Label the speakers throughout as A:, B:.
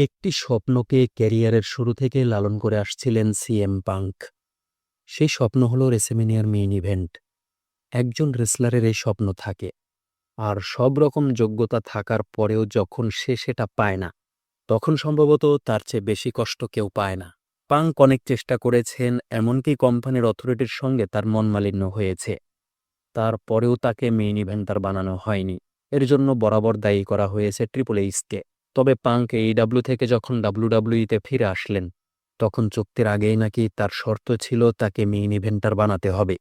A: একটি স্বপ্নকে ক্যারিয়ারের শুরু থেকে লালন করে আসছিলেন সিএম পাঙ্ক। সেই স্বপ্ন হল রেসেমিনিয়ার মেইন ইভেন্ট। একজন রেসলারের এই স্বপ্ন থাকে। আর সব রকম যোগ্যতা থাকার পরেও যখন সে সেটা পায় না, তখন সম্ভবত তার চেয়ে বেশি কষ্ট কেউ পায় না। পাঙ্ক অনেক চেষ্টা করেছেন, এমনকি কোম্পানির অথরিটির সঙ্গে তার মনমালিন্য হয়েছে। তারপরেও তাকে মেইন ইভেন্টার বানানো হয়নি। এর জন্য বরাবর দায়ী করা হয়েছে ট্রিপল এইচকে। তবে পাঙ্ক এইডাব্লিউ থেকে যখন ডাব্লিউডাব্লিউইতে ফিরে আসলেন, তখন চুক্তির আগেই নাকি তার শর্ত ছিল তাকে মেইন ইভেন্টার বানাতে হবে।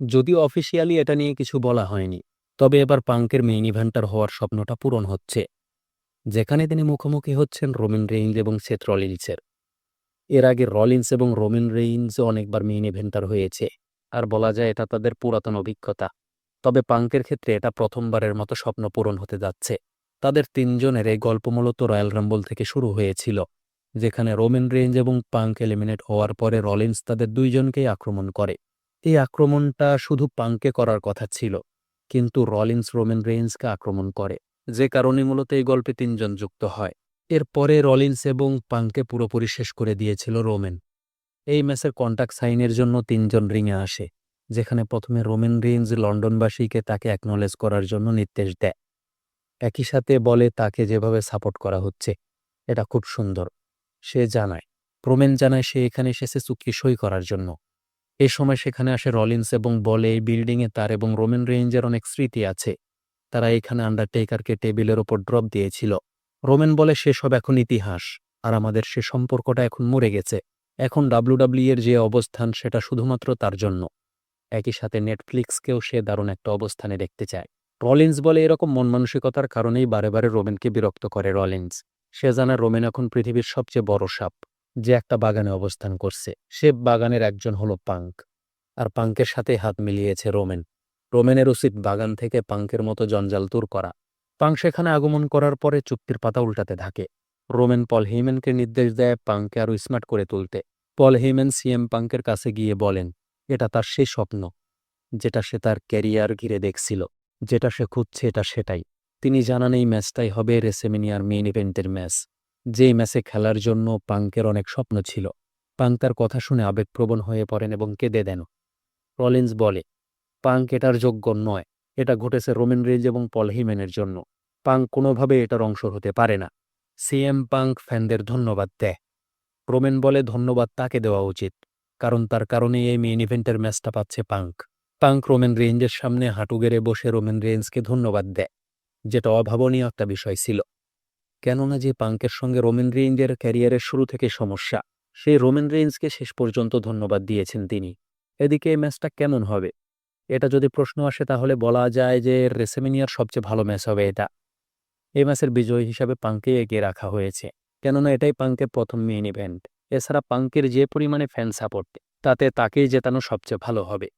A: যদিও অফিসিয়ালি এটা নিয়ে কিছু বলা হয়নি, তবে এবার পাঙ্কের মেইন ইভেন্টার হওয়ার স্বপ্নটা পূরণ হচ্ছে, যেখানে তিনি মুখোমুখি হচ্ছেন রোমিন রেইঞ্জ এবং সেথ রলিন্সের। এর আগে রলিন্স এবং রোমিন রেইঞ্জ অনেকবার মেইন ইভেন্টার হয়েছে, আর বলা যায় এটা তাদের পুরাতন অভিজ্ঞতা। তবে পাঙ্কের ক্ষেত্রে এটা প্রথমবারের মতো স্বপ্ন পূরণ হতে যাচ্ছে। তাদের তিনজনের এই গল্প মূলত রয়্যাল রাম্বল থেকে শুরু হয়েছিল, যেখানে রোমেন রেঞ্জ এবং পাঙ্ক এলিমিনেট হওয়ার পরে রলিন্স তাদের দুইজনকেই আক্রমণ করে। এই আক্রমণটা শুধু পাঙ্কে করার কথা ছিল, কিন্তু রলিন্স রোমেন রেঞ্জকে আক্রমণ করে, যে কারণে মূলত এই গল্পে তিনজন যুক্ত হয়। এরপরে রলিন্স এবং পাঙ্কে পুরোপুরি শেষ করে দিয়েছিল রোমেন। এই ম্যাচের কন্ট্যাক্ট সাইনের জন্য তিনজন রিংয়ে আসে, যেখানে প্রথমে রোমেন রেঞ্জ লন্ডনবাসীকে তাকে অ্যাকনলেজ করার জন্য নির্দেশ দেয়। একই সাথে বলে তাকে যেভাবে সাপোর্ট করা হচ্ছে, এটা খুব সুন্দর। সে জানায়, প্রমেন জানায় সে এখানে এসেছে চুক্তি সই করার জন্য। এ সময় সেখানে আসে রলিন্স এবং বলে, এই বিল্ডিংয়ে তার এবং রোমেন রেঞ্জের অনেক স্মৃতি আছে। তারা এখানে আন্ডারটেকারকে টেবিলের ওপর ড্রপ দিয়েছিল রোমেন বলে সেসব এখন ইতিহাস, আর আমাদের সে সম্পর্কটা এখন মরে গেছে। এখন ডাব্লিউডাব্লিউ এর যে অবস্থান, সেটা শুধুমাত্র তার জন্য। একই সাথে নেটফ্লিক্সকেও সে দারুণ একটা অবস্থানে দেখতে চায়। রলিন্স বলে এরকম মন মানসিকতার কারণেই বারে বারে রোমেনকে বিরক্ত করে রলিন্স। সে জানে রোমেন এখন পৃথিবীর সবচেয়ে বড় সাপ, যে একটা বাগানে অবস্থান করছে। সে বাগানের একজন হলো পাঙ্ক, আর পাঙ্কের সাথে হাত মিলিয়েছে রোমেন। রোমেনের উচিত বাগান থেকে পাঙ্কের মতো জঞ্জাল দূর করা। পাঙ্ক সেখানে আগমন করার পরে চুক্তির পাতা উল্টাতে থাকে। রোমেন পল হিমেনকে নির্দেশ দেয় পাঙ্ককে আরও স্মার্ট করে তুলতে। পল হিমেন সিএম পাঙ্কের কাছে গিয়ে বলেন, এটা তার সেই স্বপ্ন, যেটা সে তার ক্যারিয়ার ঘিরে দেখছিল। যেটা সে খুঁজছে এটা সেটাই। তিনি জানান, এই ম্যাচটাই হবে রেসেমিনিয়ার মেইন ইভেন্টের ম্যাচ। যেই ম্যাচে খেলার জন্য পাঙ্কের অনেক স্বপ্ন ছিল। পাঙ্ক তার কথা শুনে আবেগপ্রবণ হয়ে পড়েন এবং কেঁদে দেন। রলিন্স বলে পাঙ্ক এটার যোগ্য নয়। এটা ঘটেছে রোমেন রেজ এবং পল জন্য। পাঙ্ক কোনোভাবে এটার অংশ হতে পারে না। সিএম পাঙ্ক ফ্যানদের ধন্যবাদ দেয়। রোমেন বলে, ধন্যবাদ তাকে দেওয়া উচিত। কারণ তার কারণেই এই মেইন ইভেন্টের ম্যাচটা পাচ্ছে পাঙ্ক পাঙ্ক রোমেন রেঞ্জের সামনে হাঁটু গেড়ে বসে রোমেন রেঞ্জকে ধন্যবাদ দেয়, যেটা অভাবনীয় একটা বিষয় ছিল। কেননা যে পাঙ্কের সঙ্গে রোমেন রেঞ্জের ক্যারিয়ারের শুরু থেকে সমস্যা, সেই রোমেন রেঞ্জকে শেষ পর্যন্ত ধন্যবাদ দিয়েছেন তিনি। এদিকে এই ম্যাচটা কেমন হবে? এটা যদি প্রশ্ন আসে তাহলে বলা যায় যে রেসেমিনিয়ার সবচেয়ে ভালো ম্যাচ হবে এটা। এই ম্যাচের বিজয়ী হিসাবে পাঙ্কে এগিয়ে রাখা হয়েছে। কেননা এটাই পাঙ্কের প্রথম মেইন ইভেন্ট এছাড়া পাঙ্কের যে পরিমাণে ফ্যান সাপোর্ট তাতে তাকেই জেতানো সবচেয়ে ভালো হবে।